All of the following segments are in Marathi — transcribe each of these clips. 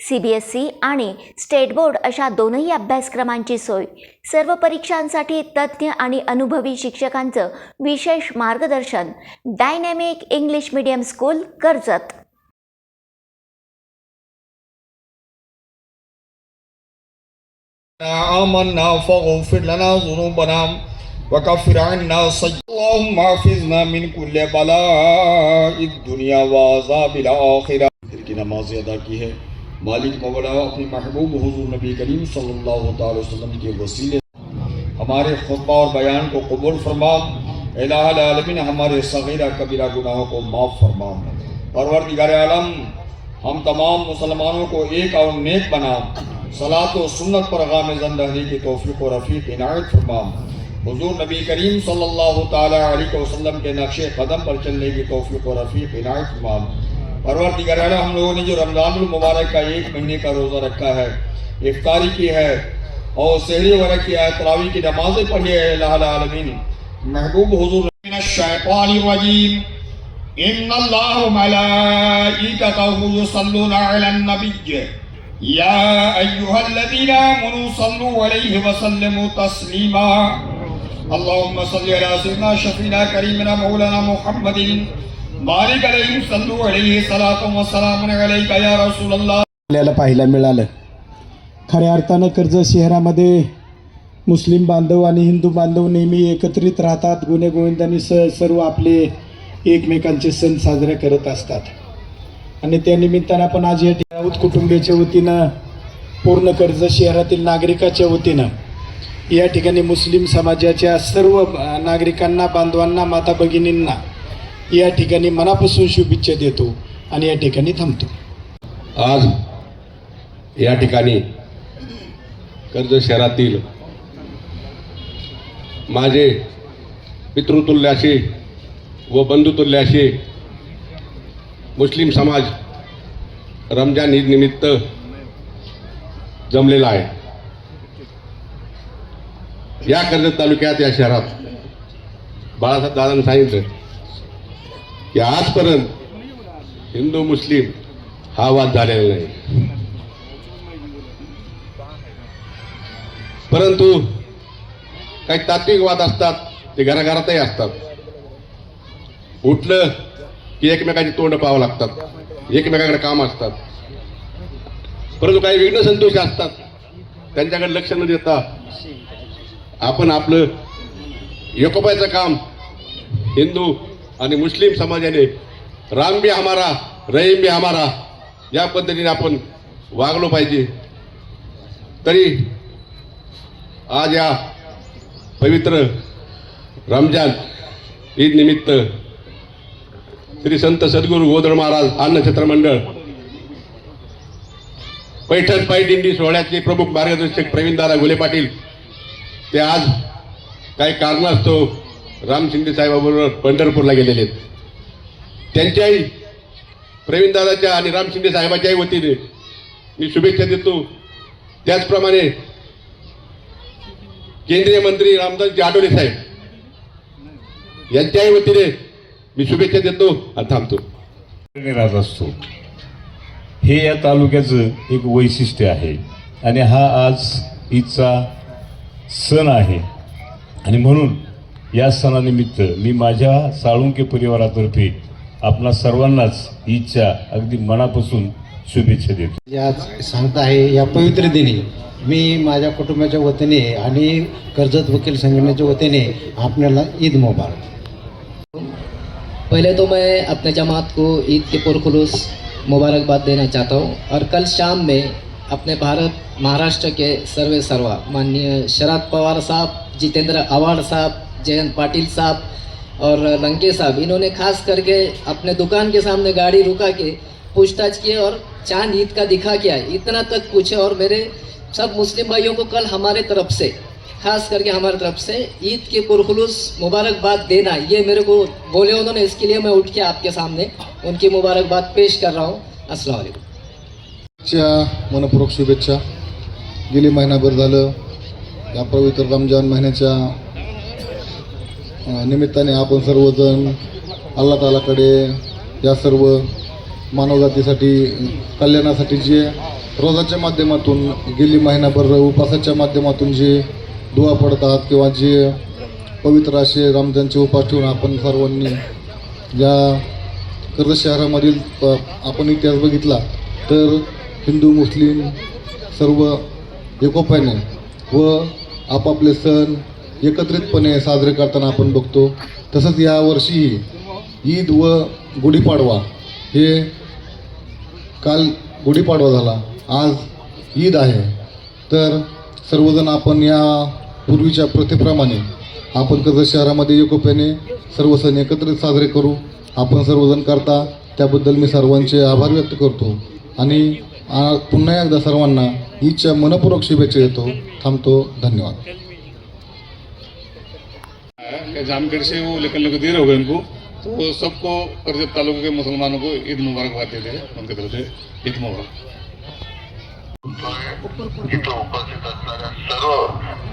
सी बी एस ई आणि स्टेट बोर्ड अशा दोनही अभ्यासक्रमांची सोय. सर्व परीक्षांसाठी तज्ज्ञ आणि अनुभवी शिक्षकांचं विशेष मार्गदर्शन. Dynamic English medium school Karjat. آمنا فاغفر لنا ذنوبنا وكفر عنا اللهم من كل بلاء الدنيا وعذاب مالک مولا اپنے محبوب حضور نبی کریم صلی اللہ تعالی وسلم کے وسیلے ہمارے خطبہ اور بیان کو قبول فرما، الہ العالمین ہمارے صغیرہ کبیرہ گناہوں کو معاف فرما۔ پروردگار عالم، ہم تمام مسلمانوں کو ایک اور نیک بنا صلاۃ و سنت پر غامزن رہنے کی توفیق و رفیق عنایت فرما۔ حضور نبی کریم صلی اللہ تعالی علیہ وسلم کے نقش قدم پر چلنے کی توفیق و رفیق عنایت فرما۔ پروردگار عالم ہم لوگوں نے جو رمضان المبارک کا ایک مہینے کا روزہ رکھا ہے، افطاری کی ہے اور سحری وغیرہ کی ہے تراویح کی نمازیں پڑھی ہے، الہ العالمین۔ محبوب حضور من الشیطان الرجیم۔ ان اللہ ملائکتہ یصلون علی النبی۔ یا ایها الذین آمنوا صلوا علیہ وسلموا تسلیما۔ اللهم صل على سيدنا شفينا كريمنا مولانا محمد۔ आपल्याला पाहायला मिळालं खऱ्या अर्थानं कर्ज शहरामध्ये मुस्लिम बांधव आणि हिंदू बांधव नेहमी एकत्रित राहतात गुन्हेगोविंदांनी स सर्व आपले एकमेकांचे सण साजरे करत असतात आणि त्या निमित्तानं आपण आज या ठिकाणी कुटुंबियाच्या वतीनं पूर्ण कर्ज शहरातील नागरिकाच्या वतीनं या ठिकाणी मुस्लिम समाजाच्या सर्व नागरिकांना बांधवांना माता भगिनींना या ठिकाणी मनापासून शुभेच्छा देतो आणि या ठिकाणी थांबतो. आज या ठिकाणी कर्जत शहरातील माझे पितृतुल्याशी व बंधुतुल्याशी मुस्लिम समाज रमजान ईद निमित्त जमलेला आहे. या कर्जत तालुक्यात या शहरात बाळासाहेब दादांनी सांगितलं की आजपर्यंत हिंदू मुस्लिम हा वाद झालेला नाही. परंतु काही तात्विक वाद असतात ते घराघरातही असतात. उठलं की एकमेकाची तोंड पाहावं लागतात एकमेकाकडे काम असतात. परंतु काही विघ्न संतोषी असतात त्यांच्याकडे लक्ष न देता आपण आपलं एकोपायचं काम हिंदू आणि मुस्लिम समाजाने राम बी हमारा रहीम बी हमारा या पद्धतीने आपण वागलो पाहिजे. तरी आज या पवित्र रमजान ईद निमित्त श्री संत सद्गुरू गोदर महाराज अन्नछत्र मंडळ पैठण पायी सोहळ्याचे प्रमुख मार्गदर्शक प्रवीणदादा गुले पाटील ते आज काही कारणास्तव राम शिंदे साहेबाबरोबर पंढरपूरला गेलेले आहेत. त्यांच्याही प्रवीणदादाच्या आणि राम शिंदे साहेबाच्याही वतीने मी शुभेच्छा देतो. त्याचप्रमाणे केंद्रीय मंत्री रामदासजी आठवले साहेब यांच्याही वतीने मी शुभेच्छा देतो आणि थांबतो. राहत असतो. हे या तालुक्याचं एक वैशिष्ट्य आहे आणि हा आज ईदचा सण आहे. आणि म्हणून या सणानिमित्त मी माझ्या साळुंके परिवारातर्फे आपणा सर्वांनाच ईदच्या अगदी मनापासून शुभेच्छा देतो. या सांगत आहे या पवित्र दिनी मी माझ्या कुटुंबाच्या वतीने आणि कर्जत वकील संघटनेच्या वतीने आपल्याला ईद मुबारक. पहले तो मैं अपने जमात को ईद के पुरखलूस मुबारकबाद देना चाहता हूँ और कल शाम में अपने भारत महाराष्ट्र के सर्वे सर्वा माननीय शरद पवार साहब जितेंद्र आवाड़ साहब जयंत पाटिल साहब और लंके साहब इन्होंने खास करके अपने दुकान के सामने गाड़ी रुका के पूछताछ किए और चांद ईद का दिखा क्या है इतना तक पूछे और मेरे सब मुस्लिम भाइयों को कल हमारे तरफ से खास करके हमारी तरफ से ईद की पुरखलूस मुबारकबाद देना ये मेरे को बोले उन्होंने इसके लिए मैं उठ के आपके सामने उनकी मुबारकबाद पेश कर रहा हूँ अस्सलाम वालेकुम च्या मनपूर्वक शुभेच्छा गेली महिनाभर झालं या पवित्र रमजान महिन्याच्या अं, निमित्ताने आपण सर्वजण अल्ला तालाकडे या सर्व मानवजातीसाठी कल्याणासाठी जे रोजाच्या माध्यमातून गेली महिनाभर उपासाच्या माध्यमातून जे दुवा पडतात किंवा जे पवित्र असे रमजानचे उपास ठेवून आपण सर्वांनी या कर्ज शहरामधील आपण इतिहास बघितला तर हिंदू मुस्लिम सर्व एकोप्याने व आपापले सण एकत्रितपणे साजरे करताना आपण बघतो तसंच यावर्षीही ईद व गुढीपाडवा हे काल गुढीपाडवा झाला आज ईद आहे. तर सर्वजण आपण या पूर्वीच्या प्रथेप्रमाणे आपण कसं शहरामध्ये एकोप्याने सर्व सण एकत्रित साजरे करू आपण सर्वजण करता त्याबद्दल मी सर्वांचे आभार व्यक्त करतो. आणि पुन्हा एकदा सर्वांना ईदच्या मनपूर्वक शुभेच्छा देतो. थांबतो. धन्यवाद. क्या से वो लेकर लोग दे रहे गए उनको तो सबको करजत तालुके के मुसलमानों को ईद मुबारकबाद देते हैं उनके तरफ से ईद मुबारक। इथं उपस्थित असणाऱ्या सर्व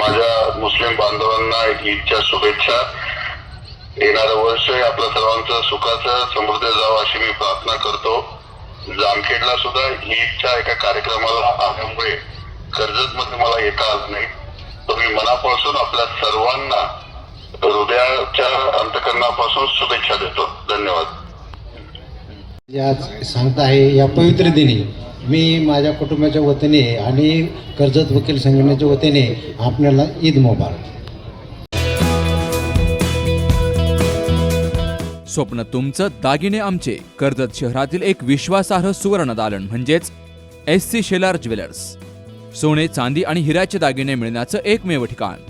माझ्या मुस्लिम बांधवांना एक ईदच्या शुभेच्छा. येणारं वर्ष आपल्या सर्वांचं सुखाचं समृद्ध जावं अशी मी प्रार्थना करतो. जामखेडला सुद्धा ईदच्या एका कार्यक्रमाला आल्यामुळे कर्जत मध्ये मला येता आलं नाही. तर मी मनापासून आपल्या सर्वांना हृदयाच्या अंतकरणापासून शुभेच्छा देतो. धन्यवाद. आज सांगत आहे या पवित्र दिनी मी माझ्या कुटुंबाच्या वतीने आणि कर्जत वकील संघटनेच्या वतीने आपल्याला ईद मुबारक. स्वप्न तुमचं दागिने आमचे. कर्जत शहरातील एक विश्वासार्ह सुवर्ण दालन म्हणजेच एस सी शेलार ज्वेलर्स. सोने चांदी आणि हिऱ्याचे दागिने मिळण्याचं एकमेव ठिकाण.